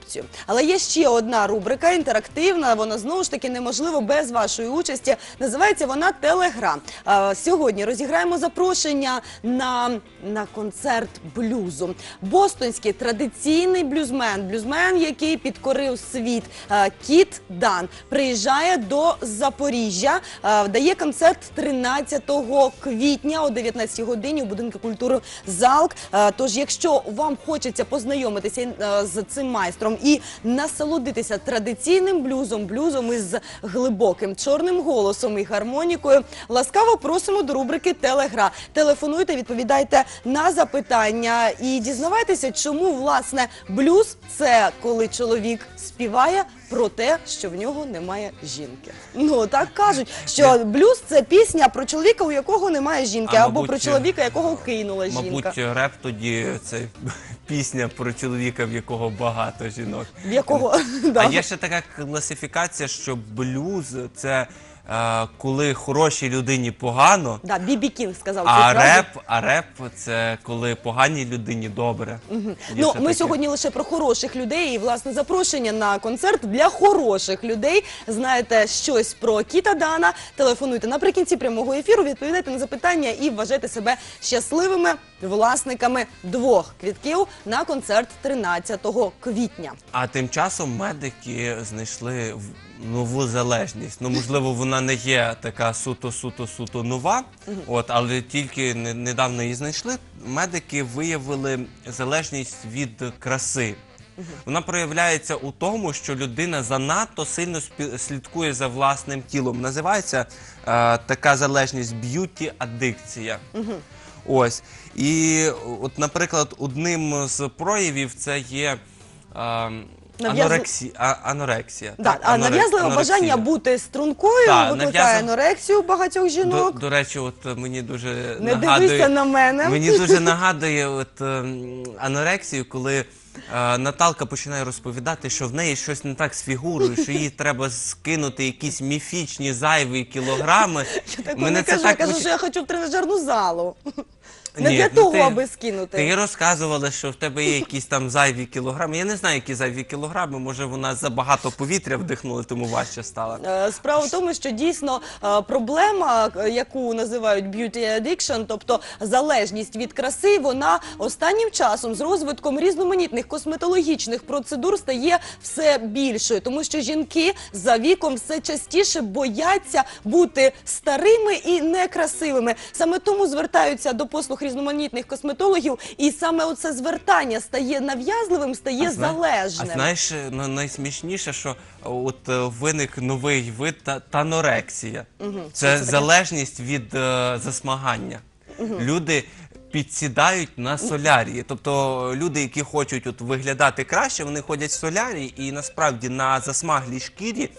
корупцію. Але є ще одна рубрика інтерактивна. Вона знову ж таки неможливо без вашої участі. Називається вона Телегра. Сьогодні розіграємо запрошення на, на концерт блюзу. Бостонський традиційний блюзмен, блюзмен, який підкорив світ Кіт Дан, приїжджає до Запоріжжя, дає концерт 13 квітня о 19 годині у будинку культури Залк. Тож, якщо вам хочеться познайомитися е, з цим майстром і насолодитися традиційним блюзом, блюзом із глибоким чорним голосом і гармонікою, ласкаво просимо до рубрики Телегра. Телефонуйте, відповідайте на запитання і дізнавайтеся, чому власне блюз це коли чоловік співає про те, що в нього немає жінки. Ну так кажуть, що блюз це пісня про чоловіка, у якого немає жінки, А, або мабуть, про чоловіка, якого кинула жінка. Мабуть, реп тоді це пісня про чоловіка, в якого багато жінок. В якого да. А є ще така класифікація, що блюз це е, коли хорошій людині погано, Да, Бібі Кінг сказав цю а фразу. реп, а реп це коли поганій людині добре. Є Ну, ми таке. сьогодні лише про хороших людей, і власне запрошення на концерт для хороших людей. Знаєте щось про Кіта Дана? Телефонуйте наприкінці прямого ефіру, відповідайте на запитання і вважайте себе щасливими власниками двох квітків на концерт 13 квітня. А тим часом медики знайшли в- нову залежність. Ну, можливо, вона не є така суто, суто, суто нова, от, але тільки не- недавно її знайшли. Медики виявили залежність від краси. Вона проявляється у тому, що людина занадто сильно спі- слідкує за власним тілом. Називається е, така залежність б'юті-адикція. Ось. І от, наприклад, одним з проявів це є. е, Нав'язли- Анорексі... а- анорексія. Да, так, а нав'язливе анорексія. бажання бути стрункою да, викликає нав'язав- анорексію багатьох жінок. до речі, от мені дуже Не нагадує, дивися на мене. Мені дуже нагадує от, ем, анорексію, коли Наталка починає розповідати, що в неї щось не так з фігурою, що їй треба скинути якісь міфічні зайві кілограми. Я такого не кажу, я кажу, поч- що я хочу в тренажерну залу. Не Ні, для ну того, ти- аби скинути. Ти розказувала, що в тебе є якісь там зайві кілограми. Я не знаю, які зайві кілограми. Може, вона забагато повітря вдихнула, тому важче стала. Е, Справа в тому, що дійсно е, проблема, е, яку називають beauty addiction, тобто залежність від краси, вона останнім часом з розвитком різноманітних косметологічних процедур стає все більшою, тому що жінки за віком все частіше бояться бути старими і некрасивими. Саме тому звертаються до послуг різноманітних косметологів, і саме оце звертання стає нав'язливим, стає зна- залежним. А знаєш, е, ну, найсмішніше, що е, от е, виник новий вид та- танорексія. Це залежність від е, засмагання. Люди підсідають на солярії. Тобто люди, які хочуть от виглядати краще, вони ходять в солярії, і насправді на засмаглій шкірі е,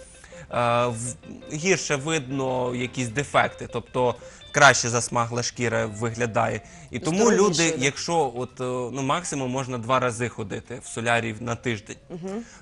в- гірше видно якісь дефекти. Тобто краще засмагла шкіра виглядає. І тому Здоровіше, люди, да. якщо от е, ну максимум можна два рази ходити в солярій на тиждень.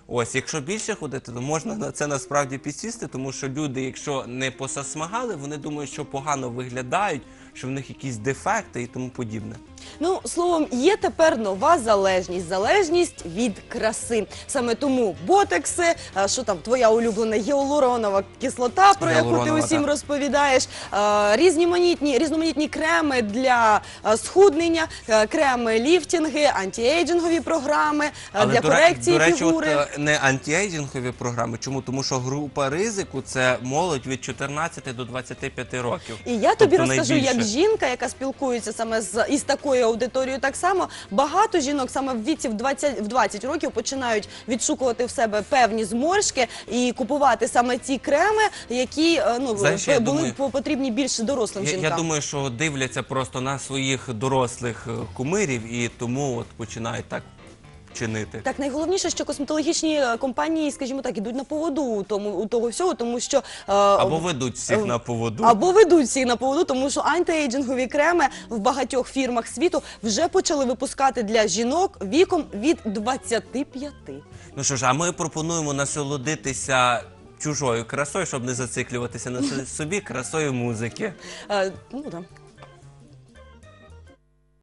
Ось, якщо більше ходити, то можна на це насправді підсісти, тому що люди, якщо не посасмагали, вони думають, що погано виглядають, що в них якісь дефекти і тому подібне. Ну, словом, є тепер нова залежність залежність від краси. Саме тому ботекси, а, що там твоя улюблена гіалуронова кислота, про яку ти Гіалуронова, усім так. розповідаєш, а, різноманітні, різноманітні креми для схуднення, креми ліфтінги, антіейджингові програми а, для до ре- корекції до речі, фігури. от, е, не антіейджингові програми. Чому? Тому що група ризику це молодь від 14 до 25 років. І я тобі Тобто розкажу, найбільше. як жінка, яка спілкується саме з із такою аудиторією, так само багато жінок саме в віці в 20, в 20 років починають відшукувати в себе певні зморшки і купувати саме ті креми, які е, ну Знаєш, були думаю- по- потрібні більше дорослим жінкам. я думаю, що дивляться просто на своїх дорослих е, кумирів і тому от починають так чинити. Так, найголовніше, що косметологічні е, компанії, скажімо так, ідуть на поводу у тому у того всього, тому що е, Або ведуть всіх на поводу. Або ведуть всіх на поводу, тому що антиейджингові креми в багатьох фірмах світу вже почали випускати для жінок віком від 25. Ну що ж, а ми пропонуємо насолодитися чужою красою, щоб не зациклюватися на собі красою музики. Е, ну да.